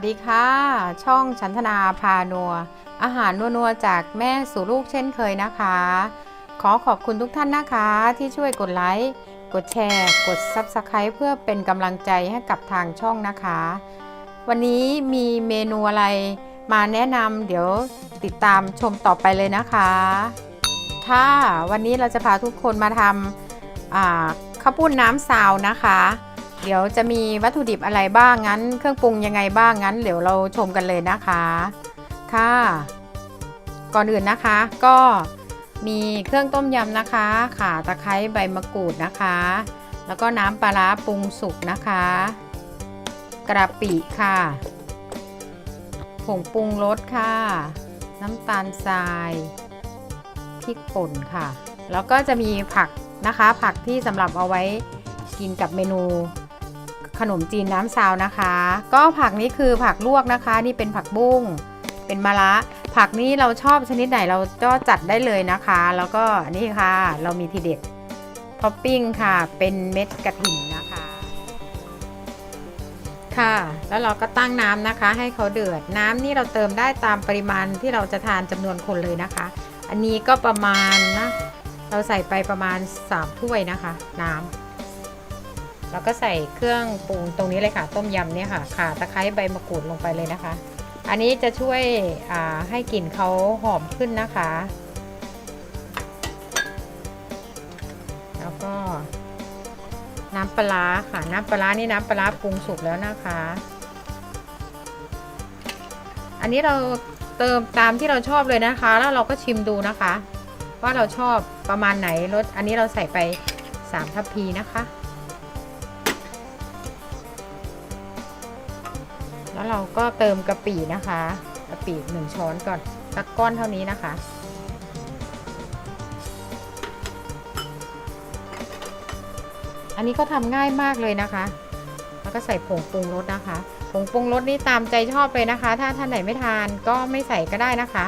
วัสดีค่ะ ช่องชันธนาพานัว อาหารนัวๆจากแม่สู่ลูกเช่นเคยนะคะ ขอขอบคุณทุกท่านนะคะ ที่ช่วยกดไลค์ กดแชร์ กด Subscribe เพื่อเป็นกำลังใจให้กับทางช่องนะคะ วันนี้มีเมนูอะไรมาแนะนำเดี๋ยวติดตามชมต่อไปเลยนะคะ ค่ะ วันนี้เราจะพาทุกคนมาทำข้าวปุ้นน้ำซาวนะคะ เดี๋ยวจะมีวัตถุดิบอะไรบ้างงั้น เครื่องปรุงยังไงบ้างงั้น เดี๋ยวเราชมกันเลยนะคะค่ะ ก่อนอื่นนะคะ ก็มีเครื่องต้มยำนะคะข่าตะไคร้ใบมะกรูดนะคะ แล้วก็น้ำปลาร้าปรุงสุกนะคะ กระปิค่ะผงปรุงรสค่ะ น้ำตาลทรายพริกป่นค่ะ แล้วก็จะมีผักนะคะ ผักที่สำหรับเอาไว้กินกับเมนู ขนมจีนน้ำซาวนะคะ ก็ผักนี้คือผักลวกนะคะ นี่เป็นผักบุ้งเป็นมะระผักนี้เราชอบชนิดไหนเราก็จัดได้เลยนะคะ แล้วก็นี่ค่ะเรามีทีเด็ดท็อปปิ้งค่ะ เป็นเม็ดกระถิ่นนะคะ ค่ะ แล้วเราก็ตั้งน้ำนะคะ ให้เขาเดือด น้ำนี่เราเติมได้ตามปริมาณที่เราจะทานจำนวนคนเลยนะคะ อันนี้ก็ประมาณนะเราใส่ไปประมาณ 3 ถ้วยนะคะ น้ำ แล้วก็ใส่เครื่องปรุงตรงนี้เลยค่ะ ต้มยำเนี่ยค่ะข่าตะไคร้ใบมะกรูดลงไปเลยนะคะ อันนี้จะช่วยให้กลิ่นเขาหอมขึ้นนะคะ แล้วก็น้ำปลาค่ะ น้ำปลานี่น้ำปลาปรุงสุกแล้วนะคะ อันนี้เราเติมตามที่เราชอบเลยนะคะ แล้วเราก็ชิมดูนะคะ ว่าเราชอบประมาณไหนรสอันนี้เราใส่ไป3ทัพพีนะคะ แล้วเราก็เติมกะปินะคะกะปิหนึ่งช้อนก่อนสักก้อนเท่านี้นะคะอันนี้ก็ทำง่ายมากเลยนะคะ แล้วก็ใส่ผงปรุงรสนะคะ ผงปรุงรสนี่ตามใจชอบเลยนะคะ ถ้าท่านไหนไม่ทานก็ไม่ใส่ก็ได้นะคะ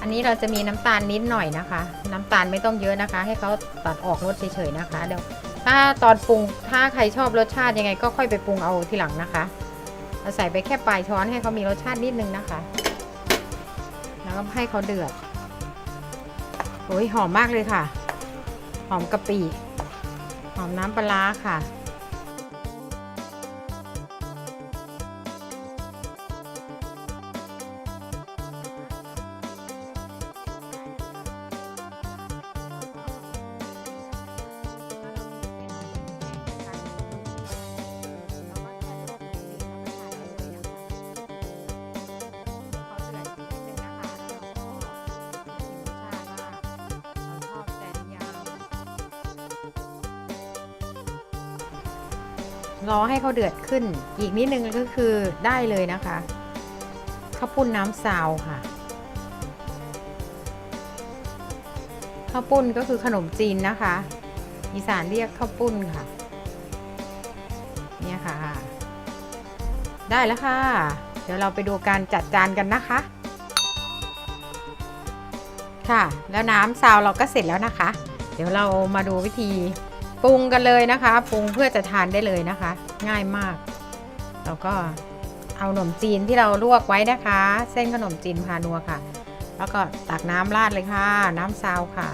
อันนี้เราจะมีน้ำตาลนิดหน่อยนะคะ น้ำตาลไม่ต้องเยอะนะคะ ให้เขาตัดออกรสเฉยๆนะคะ เดี๋ยว ถ้าตอนปรุงถ้าใครชอบรสชาติยังไง ก็ค่อยไปปรุงเอาทีหลังนะคะเราใส่ไปแค่ปลายช้อนให้เขามีรสชาตินิดนึงนะคะ แล้วก็ให้เขาเดือดโอ้ยหอมมากเลยค่ะ หอมกะปิหอมน้ำปลาร้าค่ะ รอให้เขาเดือดขึ้น อีกนิดนึงก็คือได้เลยนะคะข้าวปุ้นน้ำซาวค่ะข้าวปุ้นก็คือขนมจีนนะคะอีสานเรียกข้าวปุ้นค่ะ เนี่ยค่ะ ได้แล้วค่ะ เดี๋ยวเราไปดูการจัดจานกันนะคะ ค่ะ แล้วน้ำซาวเราก็เสร็จแล้วนะคะ เดี๋ยวเรามาดูวิธี ปรุงกันเลยนะคะปรุงเพื่อจะทานได้เลยนะคะ ง่ายมากเราก็เอาขนมจีนที่เราลวกไว้นะคะ เส้นขนมจีนพานัวค่ะ แล้วก็ตักน้ำราดเลยค่ะ น้ำซาวค่ะ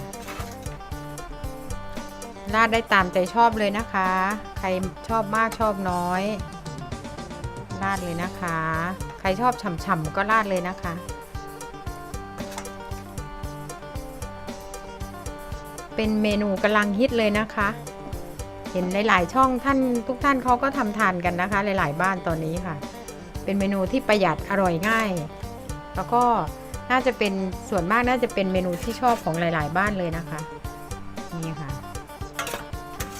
ราดได้ตามใจชอบเลยนะคะ ใครชอบมากชอบน้อย ราดเลยนะคะ ใครชอบฉ่ำๆก็ราดเลยนะคะเป็นเมนูกำลังฮิตเลยนะคะ เห็นหลายๆช่องท่านทุกท่านเขาก็ทำทานกันนะคะ หลายๆบ้านตอนนี้ค่ะ เป็นเมนูที่ประหยัดอร่อยง่าย แล้วก็น่าจะเป็นส่วนมากน่าจะเป็นเมนูที่ชอบของหลาย ๆ บ้านเลยนะคะ นี่ค่ะ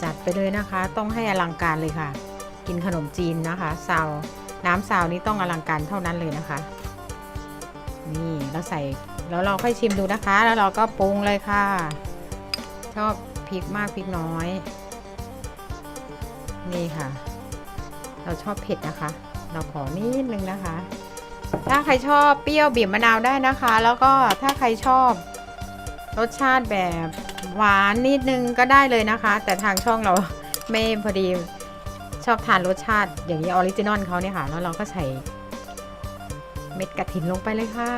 จัดไปเลยนะคะ ต้องให้อลังการเลยค่ะ กินขนมจีนนะคะซาวน้ำซาวนี้ต้องอลังการเท่านั้นเลยนะคะ นี่เราใส่แล้วเราค่อยชิมดูนะคะ แล้วเราก็ปรุงเลยค่ะ ชอบพริกมากพริกน้อย นี่ค่ะ เราชอบเผ็ดนะคะ เราขอนิดนึงนะคะ ถ้าใครชอบเปรี้ยวบีบมะนาวได้นะคะ แล้วก็ถ้าใครชอบ รสชาติแบบหวานนิดนึงก็ได้เลยนะคะ แต่ทางช่องเราไม่พอดีชอบทานรสชาติอย่างนี้ออริจินอลเขาเนี่ยค่ะ แล้วเราก็ใส่เม็ดกระถินลงไปเลยค่ะ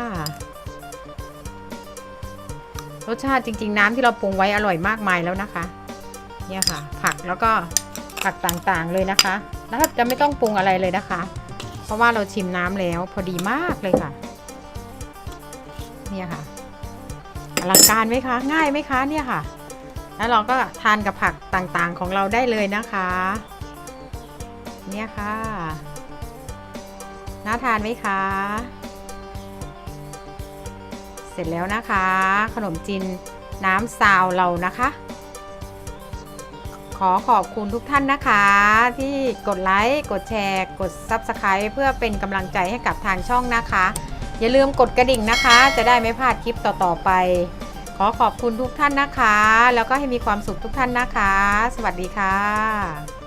รสชาติจริง ๆ น้ำที่เราปรุงไว้อร่อยมากมายแล้วนะคะ เนี่ยค่ะ ผักแล้วก็ ผักต่างๆเลยนะคะ แล้วจะไม่ต้องปรุงอะไรเลยนะคะ เพราะว่าเราชิมน้ำแล้วพอดีมากเลยค่ะ เนี่ยค่ะอลังการไหมคะ ง่ายไหมคะเนี่ยค่ะ แล้วเราก็ทานกับผักต่างๆของเราได้เลยนะคะ เนี่ยค่ะ น่าทานไหมคะ เสร็จแล้วนะคะ ขนมจีนน้ำซาวเรานะคะ ขอขอบคุณทุกท่านนะคะ ที่กดไลค์กดแชร์ กด Subscribe เพื่อเป็นกำลังใจให้กับทางช่องนะคะ อย่าลืมกดกระดิ่งนะคะ จะได้ไม่พลาดคลิปต่อๆไป ขอขอบคุณทุกท่านนะคะ แล้วก็ให้มีความสุขทุกท่านนะคะ สวัสดีค่ะ